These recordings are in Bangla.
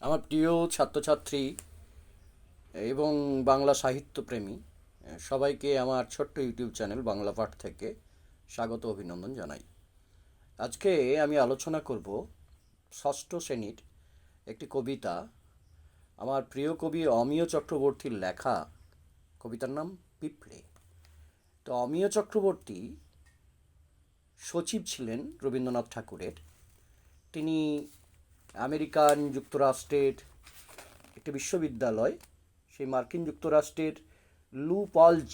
আমার প্রিয় ছাত্রছাত্রী এবং বাংলা সাহিত্যপ্রেমী সবাইকে আমার ছোট্ট ইউটিউব চ্যানেল বাংলা পাঠ থেকে স্বাগত, অভিনন্দন জানাই। আজকে আমি আলোচনা করব ষষ্ঠ শ্রেণির একটি কবিতা। আমার প্রিয় কবি অমিয় চক্রবর্তীর লেখা, কবিতার নাম পিঁপড়ে। তো অমিয় চক্রবর্তী সচিব ছিলেন রবীন্দ্রনাথ ঠাকুরের। তিনি আমেরিকান যুক্তরাষ্ট্রের একটি বিশ্ববিদ্যালয় সেই মার্কিন যুক্তরাষ্ট্রের লু পলজ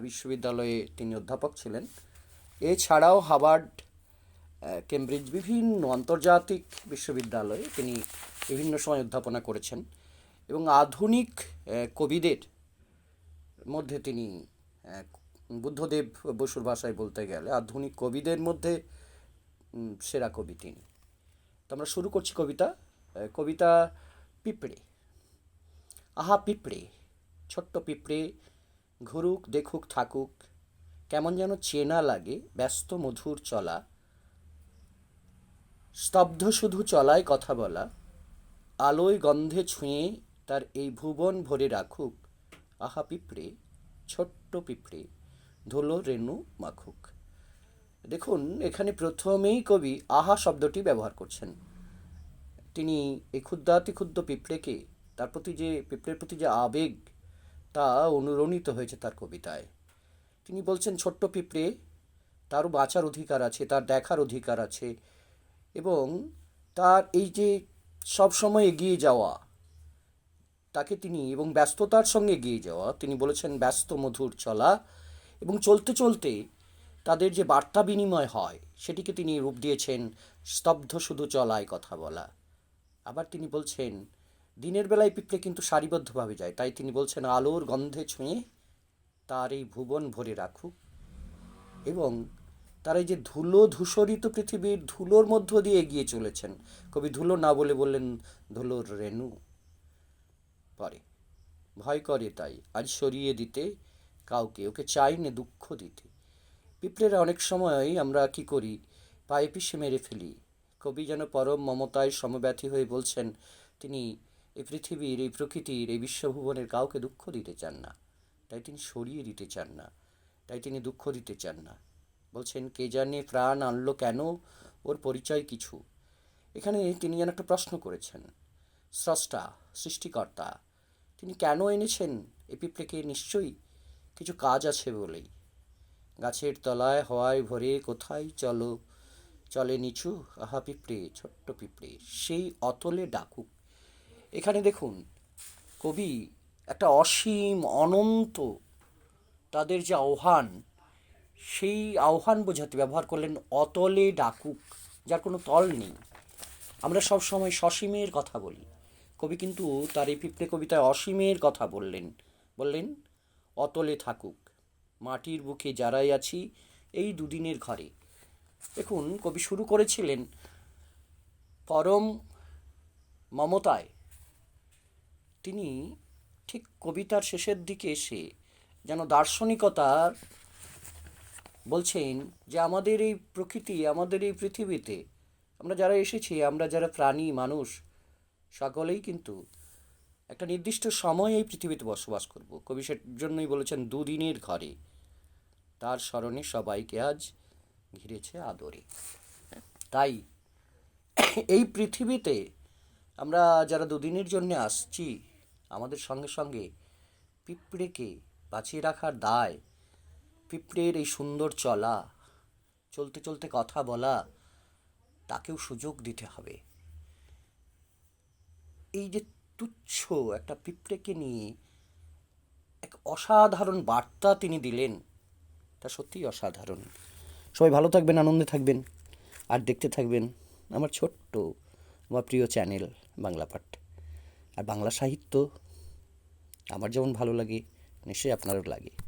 বিশ্ববিদ্যালয়ে তিনি অধ্যাপক ছিলেন। এছাড়াও হাভার্ড আহ, কেমব্রিজ বিভিন্ন আন্তর্জাতিক বিশ্ববিদ্যালয়ে তিনি বিভিন্ন সময় অধ্যাপনা করেছেন এবং আধুনিক কবিদের মধ্যে তিনি বুদ্ধদেব বসুর ভাষায় বলতে গেলে আধুনিক কবিদের মধ্যে সেরা কবি তিনি। তো আমরা শুরু করছি কবিতা কবিতা পিঁপড়ে। আহা পিঁপড়ে, ছোট্ট পিঁপড়ে, ঘুরুক, দেখুক, থাকুক, কেমন যেন চেনা লাগে, ব্যস্ত মধুর চলা, স্তব্ধ শুধু চলায় কথা বলা, আলোয় গন্ধে ছুঁয়ে তার এই ভুবন ভরে রাখুক, আহা পিঁপড়ে, ছোট্ট পিঁপড়ে, ধুলো, রেণু, মাখুক। দেখুন, এখানে প্রথমেই কবি আহা শব্দটি ব্যবহার করছেন। তিনি এই ক্ষুদ্রাতি ক্ষুদ্র পিঁপড়েকে, তার প্রতি যে, পিঁপড়ের প্রতি যে আবেগ, তা অনুরণিত হয়েছে তার কবিতায়। তিনি বলছেন, ছোট্ট পিঁপড়ে তারও বাঁচার অধিকার আছে, তার দেখার অধিকার আছে এবং তার এই যে, সব সময় এগিয়ে যাওয়া, তাকে তিনি এবং ব্যস্ততার সঙ্গে এগিয়ে যাওয়া, তিনি বলেছেন, ব্যস্ত মধুর চলা এবং চলতে চলতে তাদের যে বার্তা বিনিময় হয়, সেটিকে তিনি রূপ দিয়েছেন স্তব্ধ শুধু চলায় কথা বলা। আবার তিনি বলছেন, দিনের বেলায় পিঁপড়ে কিন্তু সারিবদ্ধভাবে যায়। তাই তিনি বলছেন, আলোর গন্ধে ছুঁয়ে তার এই ভুবন ভরে রাখুক। এবং তারা এই যে ধুলো ধূসরিত পৃথিবীর ধুলোর মধ্য দিয়ে এগিয়ে চলেছেন। কবি ধুলো না বলে বললেন, ধুলোর রেণু। পরে, ভয় করে তাই, আজ সরিয়ে দিতে কাউকে, ওকে চাই না দুঃখ দিতে। পিঁপড়েরা অনেক সময়ই আমরা কি করি? পায়ে পিষে মেরে ফেলি। কবি যেন পরম মমতায় সমব্যথী হয়ে বলছেন, তিনি এই পৃথিবীর, এই প্রকৃতির, এই বিশ্বভুবনের কাউকে দুঃখ দিতে চান না। তাই তিনি সরিয়ে দিতে চান না। তাই তিনি দুঃখ দিতে চান না। বলছেন, কে জানে প্রাণ আনলো কেন? ওর পরিচয় কিছু। এখানে তিনি যেন একটা প্রশ্ন করেছেন। স্রষ্টা, সৃষ্টিকর্তা, তিনি কেন এনেছেন এ পিঁপড়েকে? নিশ্চয়ই কিছু কাজ আছে বলেই। গাছের তলায় হওয়ায় ভরে কোথায় চলো? চলে নিচু? আহা পিঁপড়ে, ছোট্ট পিঁপড়ে, সেই অতলে ডাকুক। এখানে দেখুন, কবি একটা অসীম অনন্ত, তাদের যে আহ্বান, সেই আহ্বান বোঝাতে ব্যবহার করলেন অতলে ডাকুক, যার কোনো তল নেই। আমরা সব সময় সসীমের কথা বলি। কবি কিন্তু তার এই পিঁপড়ে কবিতায় অসীমের কথা বললেন বললেন, অতলে থাকুক। মাটির বুকে যারাই আছি, এই দুদিনের ঘরে। দেখুন, কবি শুরু করেছিলেন, পরম মমতায়। তিনি ঠিক কবিতার শেষের দিকে এসে যেন দার্শনিকতার বলছেন যে, আমাদের এই প্রকৃতি, আমাদের এই পৃথিবীতে, আমরা যারা এসেছি, আমরা যারা প্রাণী, মানুষ, সকলেই কিন্তু একটা নির্দিষ্ট সময় এই পৃথিবীতে বসবাস করব। কবি সে জন্যই বলেছেন, দুদিনের ঘরে। তার স্মরণে সবাইকে আজ ঘিরেছে আদরে। তাই এই পৃথিবীতে আমরা যারা দুদিনের জন্য আসছি, আমাদের সঙ্গে সঙ্গে পিঁপড়েকে বাঁচিয়ে রাখার দায়, পিঁপড়ের এই সুন্দর চলা, চলতে চলতে কথা বলা, তাকেও সুযোগ দিতে হবে। এই যে তুচ্ছ একটা পিঁপড়েকে নিয়ে এক অসাধারণ বার্তা তিনি দিলেন। তা সত্যিই অসাধারণ। সবাই ভালো থাকবেন, আনন্দে থাকবেন আর দেখতে থাকবেন আমার ছোট্ট, আমার প্রিয় চ্যানেল বাংলা পাঠ। আর বাংলা সাহিত্য আমার যেমন ভালো লাগে, নিশ্চয়ই আপনারও লাগে।